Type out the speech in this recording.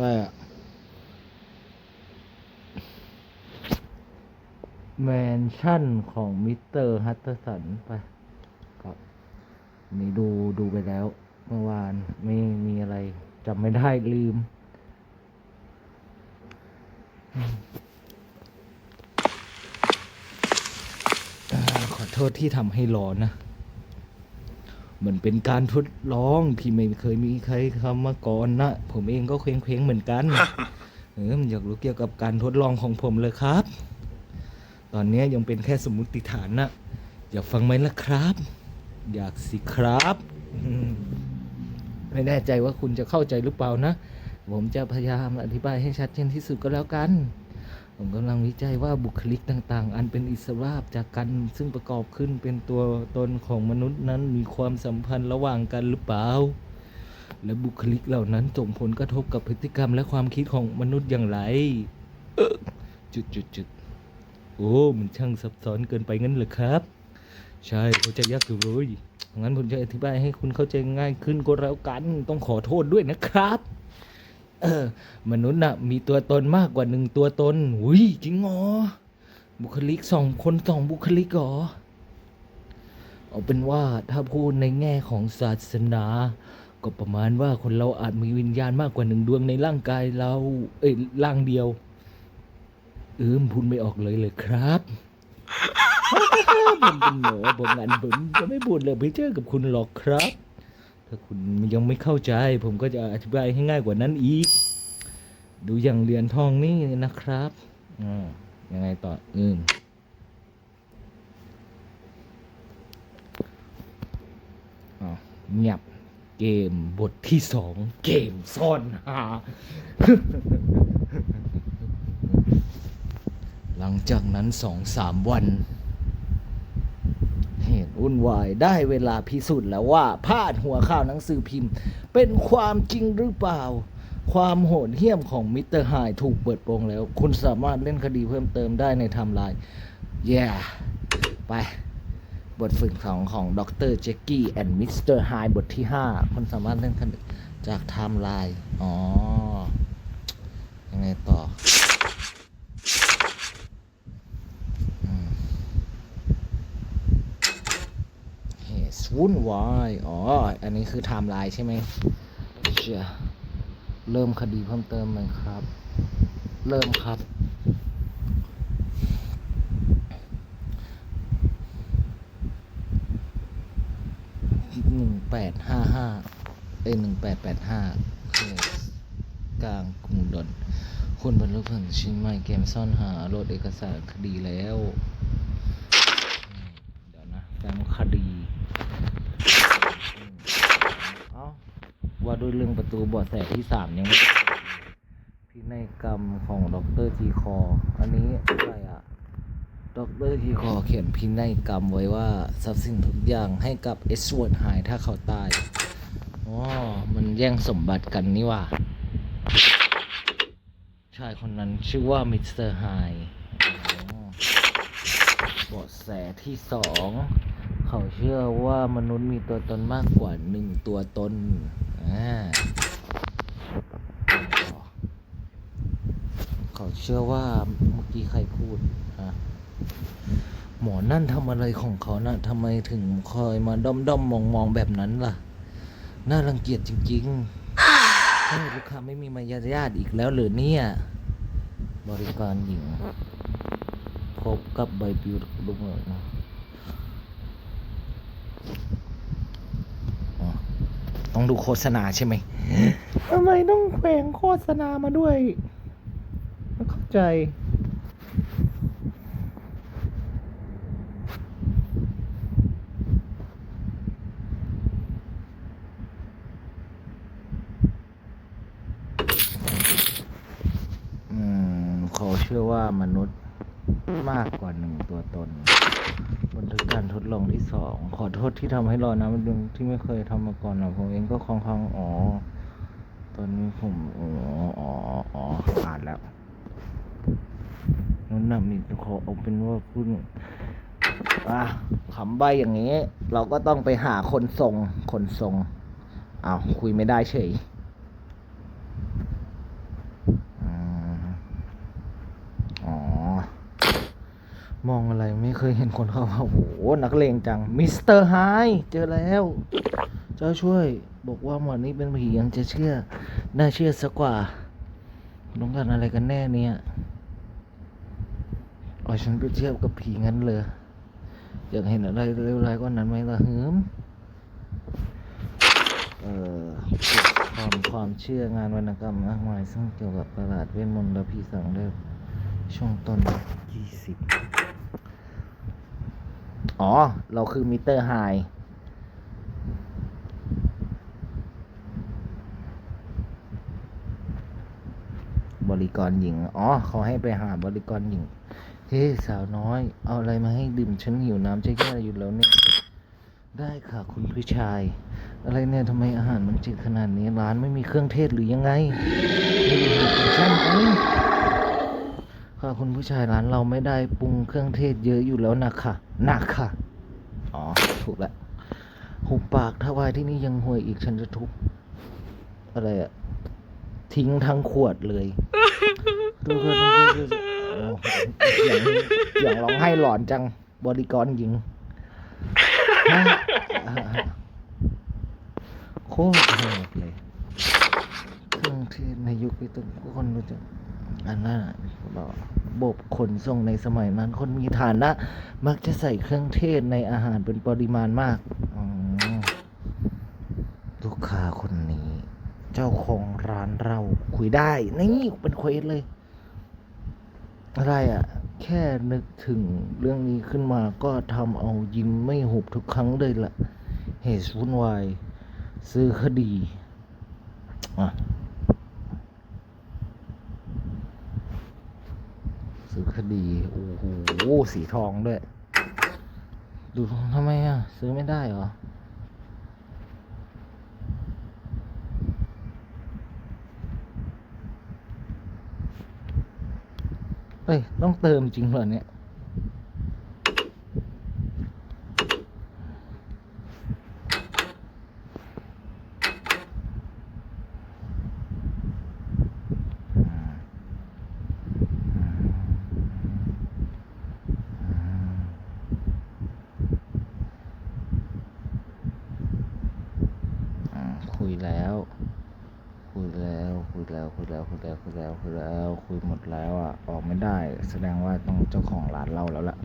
ว่าแมนชั่นของมิสเตอร์ฮัตเตอร์สันไปครับนี่ดูดูไปแล้ว เมื่อวานไม่มีอะไรจำไม่ได้ลืม ขอโทษที่ทำให้ร้อนนะ มือนเป็นการทดลองที่ไม่เคยมีใครทำมาก่อนนะ ผมเองก็เคว้งเคว้งๆเหมือนกัน เอออยากรู้เกี่ยวกับการทดลองของผมเลยครับ ตอนนี้ยังเป็นแค่สมมุติฐานนะอยากฟังไหมล่ะครับ อยากสิครับอืมไม่แน่ใจว่าคุณจะเข้าใจหรือเปล่านะ ผมจะพยายามอธิบายให้ชัดเจนที่สุดก็แล้วกัน ผมกำลังวิจัยว่าบุคลิกต่างๆ อันเป็นอิสระจากกันซึ่งประกอบขึ้นเป็นตัวตนของมนุษย์นั้นมีความสัมพันธ์ระหว่างกันหรือเปล่า และบุคลิกเหล่านั้นส่งผลกระทบกับพฤติกรรมและความคิดของมนุษย์อย่างไร เออจุดจุดจุดโอ้ มันช่างซับซ้อนเกินไปงั้นเหรอครับ ใช่เข้าใจยากอยู่เลยงั้นผมจะอธิบายให้คุณเข้าใจง่ายขึ้นก็แล้วกัน ต้องขอโทษด้วยนะครับ เออ มนุษย์น่ะมีตัวตนมากกว่าหนึ่งตัวตนหุยจริงเหรอบุคลิกสองคนสองบุคลิกเหรอเอาเป็นว่าถ้าพูดในแง่ของศาสนา ก็ประมาณว่าคนเราอาจมีวิญญาณมากกว่าหนึ่งดวงในร่างกายเรา เอ้ยร่างเดียวเออพูดไม่ออกเลยเลยครับผมเป็นหมอผมงานผมจะไม่พูดเลยไปเจอกับคุณหรอกครับ ถ้าคุณยังไม่เข้าใจ ผมก็จะอธิบายให้ง่ายกว่านั้นอีก ดูอย่างเหรียญทองนี่นะครับอ่ายังไงต่ออืมอ้าวเงียบเกมบทที่สองเกมซ่อนหา หลังจากนั้นสองสามวัน เหตุวุ่นวายได้เวลาพิสูจน์แล้วว่าพาดหัวข่าวหนังสือพิมพ์ เป็นความจริงหรือเปล่า ความโหดเหี้ยมของมิสเตอร์ไฮถูกเปิดโปงแล้ว คุณสามารถเล่นคดีเพิ่มเติมได้ในไทม์ไลน์แย่ไปบทฝึกสองของดรเจ c กกี้แอนด์มิสเตอร์ไฮบทที่ 5 คุณสามารถเล่นคดีจากไทม์ไลน์อ๋อยังไงต่อ เหตุ วุ่นวาย อ๋อ อันนี้คือไทม์ไลน์ใช่ไหมเชี่ยเริ่มคดีเพิ่มเติมไหมครับ เริ่มครับ หนึ่งแปดห้าห้าเอ้หนึ่งแปดแปดห้ากลางกรุงดอนคุณบรรลุผลชิ้นใหม่เกมซ่อนหาโหลดเอกสารคดีแล้ว เดี๋ยวนะแฟ้มคดีอืมเอ้า ว่าด้วยเรื่องประตูบอดแสที่สามยังไม่พินัยกรรมของดรจีคอ อันนี้อะไรอะดรทีคอเขียนพินัยกรรมไว้ว่าทรัพย์สินทุกอย่างให้กับเอสวอร์ดหายถ้าเขาตายอ๋อมันแย่งสมบัติกันนี่ว่า ชายคนนั้นชื่อว่ามิสเตอร์ไฮอ๋อเบาะแสที่สอง เขาเชื่อว่ามนุษย์มีตัวตนมากกว่าหนึ่งตัวตน เขาเชื่อว่าเมื่อกี้ใครพูดฮะหมอนั่นทำอะไรของเขานะ่ะทำไมถึงคอยมาด้อมด้อมมองมองๆแบบนั้นล่ะ น่ารังเกียจจริงๆเฮ้ยลูกค้าไม่มีมารยาทอีกแล้วเหรือเนี่ย บริการหญิง พบกับใบปลิวลูกเหมือนอ๋อ ต้องดูโฆษณาใช่ไหมทำไมต้องแขวงโฆษณามาด้วยไม่เข้าใจ อืมเขาเชื่อว่ามนุษย์ มากกว่าหนึ่งตัวตนบันทึกการทดลองที่สองขอโทษที่ทำให้รอนะมันที่ไม่เคยทำมาก่อนนะผมเองก็คล่องคองๆอ๋อ ตอนนี้ผมอ๋ออ๋ออ๋ออ่านแล้วนั่นนะมีขอเอาเป็นว่าคุณอะคำใบอย่างนี้ เราก็ต้องไปหาคนส่งคนส่งอ้าวคุยไม่ได้เฉย มองอะไรไม่เคยเห็นคนเขาว่าโอ้โหนักเลงจังมิสเตอร์ไฮเจอแล้ว เจ้าช่วย บอกว่าหมอนี่เป็นผียังจะเชื่อ น่าเชื่อสักกว่าต้องการอะไรกันแน่เนี่ยเอาฉันไปเทียบกับผีงั้นเลยอยากเห็นอะไรเร็วๆกว่านั้นไหมล่ะหืมเอ่อความความเชื่องานวรรณกรรมมากมายซึ่งเกี่ยวกับประหลาดเวทมนต์และผีสังเริ่มช่วงต้นยี่สิบ อ๋อ เราคือมิเตอร์ไฮบริกรหญิง อ๋อ เขาให้ไปหาบริกรหญิง เฮ้สาวน้อย เอาอะไรมาให้ดื่ม ฉันหิวน้ำจะแย่อยู่แล้วเนี่ย ได้ค่ะคุณผู้ชาย อะไรเนี่ยทำไมอาหารมันจืดขนาดนี้ ร้านไม่มีเครื่องเทศหรือยังไงไม่ได้ดูของเอ้ ค่ะคุณผู้ชายร้านเราไม่ได้ปรุงเครื่องเทศเยอะอยู่แล้วนะค่ะนะค่ะอ๋อถูกแล้วหุบปากถ้าวายที่นี่ยังห่วยอีกฉันจะทุบอะไรอะทิ้งทั้งขวดเลยดูคนดูคนดูคนโอ้โหเสียงเสียงร้องไห้หลอนจังบริกรหญิงฮะอ่าโคตรโหดเลยเครื่องเทศในยุคที่ทุกคนรู้จัก อันนั้นน่ะระบบขนส่งในสมัยนั้น คนมีฐานะ มักจะใส่เครื่องเทศในอาหารเป็นปริมาณมาก ลูกค้าคนนี้ เจ้าของร้านเราคุยได้ นี่เป็นเควสเลย อะไรอะ่ะ แค่นึกถึงเรื่องนี้ขึ้นมาก็ทำเอายิ้มไม่หุบทุกครั้งเลยละ่ะ เหตุวุ่นวาย ซื้อคดี อะ ซื้อคดี โอ้โห สีทองด้วย ดูทำไมอะ ซื้อไม่ได้เหรอ เอ้ย ต้องเติมจริงเหรอเนี่ย อ่าคุย แล้ว คุยแล้ว คุยแล้ว คุยแล้ว คุยแล้ว คุยแล้ว คุยแล้ว คุยหมดแล้วอะ ออกไม่ได้ แสดงว่าต้องเจ้าของร้านเราแล้วล่ะ